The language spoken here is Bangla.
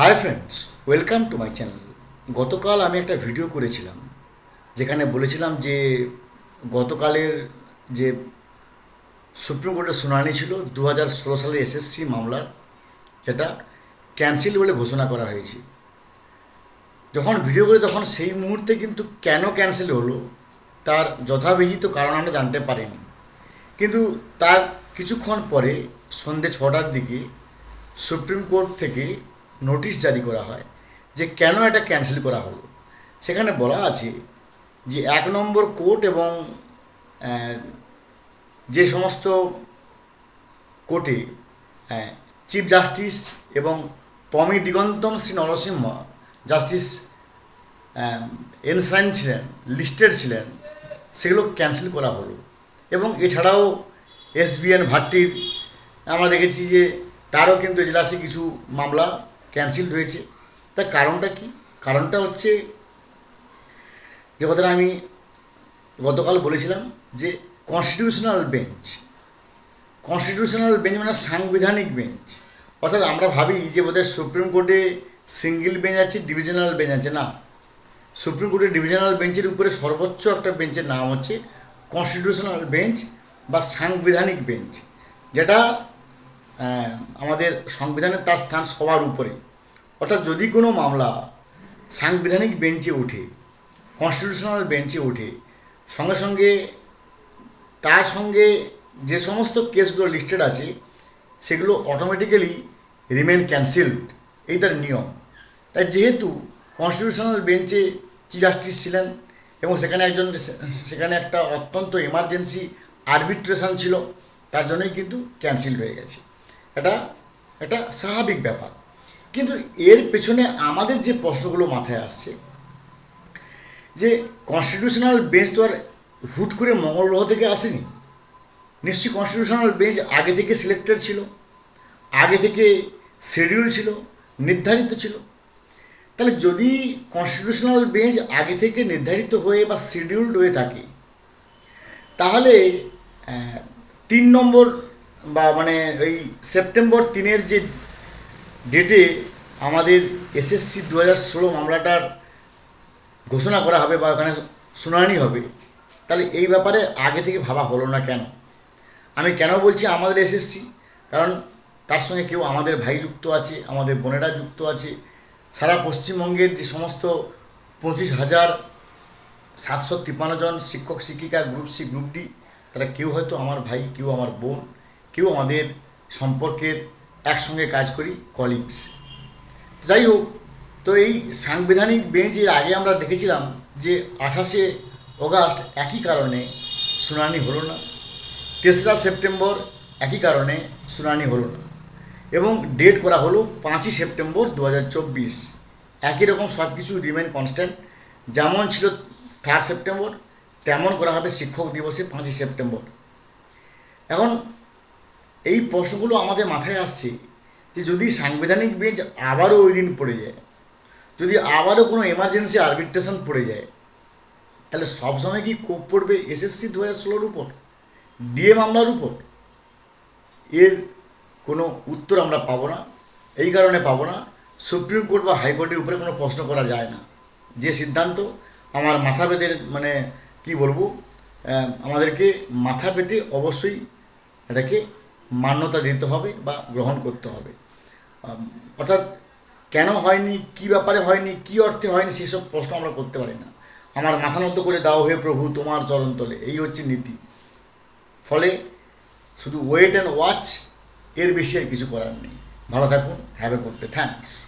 Hi friends welcome to my channel গতকাল আমি একটা ভিডিও করেছিলাম, যেখানে বলেছিলাম যে গতকালের যে সুপ্রিম কোর্টের শুনানি ছিল দু হাজার ষোলো সালের এসএসসি মামলার, যেটা ক্যান্সেল বলে ঘোষণা করা হয়েছে। যখন ভিডিও করি তখন সেই মুহূর্তে কিন্তু কেন ক্যান্সেল হলো, তার যথাবিহিত কারণ আমরা জানতে পারিনি। কিন্তু তার কিছুক্ষণ পরে সন্ধে ছটার দিকে সুপ্রিম কোর্ট থেকে নোটিশ জারি করা হয় যে কেন এটা ক্যান্সেল করা হলো। সেখানে বলা আছে যে এক নম্বর কোর্ট এবং যে সমস্ত কোর্টে চিফ জাস্টিস এবং পমি দিগন্তম শ্রী নরসিংহ জাস্টিস এনসাইন ছিলেন, লিস্টেড ছিলেন, সেগুলো ক্যান্সেল করা হলো। এবং এছাড়াও এসবিএন ভাট্টির, আমরা দেখেছি যে তারও কিন্তু এজলাসে কিছু মামলা ক্যান্সেল হয়েছে। তার কারণটা কি? কারণটা হচ্ছে যে কথাটা আমি গতকাল বলেছিলাম যে কনস্টিটিউশনাল বেঞ্চ কনস্টিটিউশনাল বেঞ্চ মানে সাংবিধানিক বেঞ্চ অর্থাৎ আমরা ভাবি যে বোধহয় সুপ্রিম কোর্টে সিঙ্গেল বেঞ্চ আছে ডিভিশনাল বেঞ্চ আছে। না, সুপ্রিম কোর্টের ডিভিশনাল বেঞ্চের উপরে সর্বোচ্চ একটা বেঞ্চের নাম হচ্ছে কনস্টিটিউশনাল বেঞ্চ বা সাংবিধানিক বেঞ্চ যেটা আমাদের সংবিধানের তার স্থান সবার উপরে। অর্থাৎ যদি কোনো মামলা সাংবিধানিক বেঞ্চে ওঠে কনস্টিটিউশনাল বেঞ্চে ওঠে, সঙ্গে সঙ্গে তার সঙ্গে যে সমস্ত কেসগুলো লিস্টেড আছে, সেগুলো অটোমেটিক্যালি রিমেন ক্যান্সেলড এই তার নিয়ম। তাই যেহেতু কনস্টিটিউশনাল বেঞ্চে চিফ জাস্টিস ছিলেন এবং সেখানে একজন, সেখানে একটা অত্যন্ত এমার্জেন্সি আরবিট্রেশন ছিল, তার জন্যই কিন্তু ক্যান্সেল হয়ে গেছে। এটা এটা স্বাভাবিক ব্যাপার। কিন্তু এর পেছনে আমাদের যে প্রশ্নগুলো মাথায় আসছে, যে কনস্টিটিউশনাল বেঞ্চ তো আর হুট করে মঙ্গল গ্রহ থেকে আসেনি? নিশ্চয়ই কনস্টিটিউশনাল বেঞ্চ আগে থেকে সিলেক্টেড ছিল, আগে থেকে শিডিউল ছিল, নির্ধারিত ছিল। তাহলে যদি কনস্টিটিউশনাল বেঞ্চ আগে থেকে নির্ধারিত হয়ে বা শিডিউলড হয়ে থাকে, তাহলে তিন নম্বর বা মানে ওই সেপ্টেম্বর তিনের যে ডেটে আমাদের এসএসসি দু হাজার ষোলো মামলাটার ঘোষণা করা হবে বা ওখানে শুনানি হবে, তাহলে এই ব্যাপারে আগে থেকে ভাবা হলো না কেন? আমি কেন বলছি আমাদের এসএসসি কারণ তার সঙ্গে কেউ আমাদের ভাই যুক্ত আছে, আমাদের বোনেরা যুক্ত আছে। সারা পশ্চিমবঙ্গের যে সমস্ত পঁচিশ হাজার সাতশো তিপ্পান্ন জন শিক্ষক, শিক্ষিকা গ্রুপ সি গ্রুপ ডি তারা কেউ হয়তো আমার ভাই, কেউ আমার বোন কেউ আমাদের সম্পর্কের একসঙ্গে কাজ করি কলিগস যাই হোক, তো এই সাংবিধানিক বেঞ্চ এর আগে আমরা দেখেছিলাম যে আঠাশে অগাস্ট একই কারণে শুনানি হলো না, তেসরা সেপ্টেম্বর একই কারণে শুনানি হলো না, এবং ডেট করা হলো পাঁচই সেপ্টেম্বর দু হাজার চব্বিশ। একই রকম সব কিছু রিমেন কনস্ট্যান্ট যেমন ছিল থার্ড সেপ্টেম্বর, তেমন করা হবে শিক্ষক দিবসে পাঁচই সেপ্টেম্বর। এখন এই প্রশ্নগুলো আমাদের মাথায় আসছে যে যদি সাংবিধানিক বেঞ্চ আবারও ওই দিন পড়ে যায়, যদি আবারও কোনো এমার্জেন্সি আরবিট্রেশন পড়ে যায়, তাহলে সবসময় কি কোপ পড়বে এসএসসি দু হাজার ষোলোর উপর? ডিএ মামলার উপর? এর কোনো উত্তর আমরা পাবো না। এই কারণে পাবো না। সুপ্রিম কোর্ট বা হাইকোর্টের উপরে কোনো প্রশ্ন করা যায় না। যে সিদ্ধান্ত আমার মাথা পেতে মানে কি বলব আমাদেরকে মাথা পেতে অবশ্যই এটাকে মান্যতা দিতে হবে বা গ্রহণ করতে হবে। অর্থাৎ কেন হয়নি, কি ব্যাপারে হয়নি, কি অর্থে হয়নি, সেসব প্রশ্ন আমরা করতে পারি না। আমার মাথা নত করে দাও হয়ে প্রভু, তোমার চরণ তলে এই হচ্ছে নীতি। ফলে শুধু ওয়েট অ্যান্ড ওয়াচ এর বেশি আর কিছু করার নেই। ভালো থাকুন have a good day thanks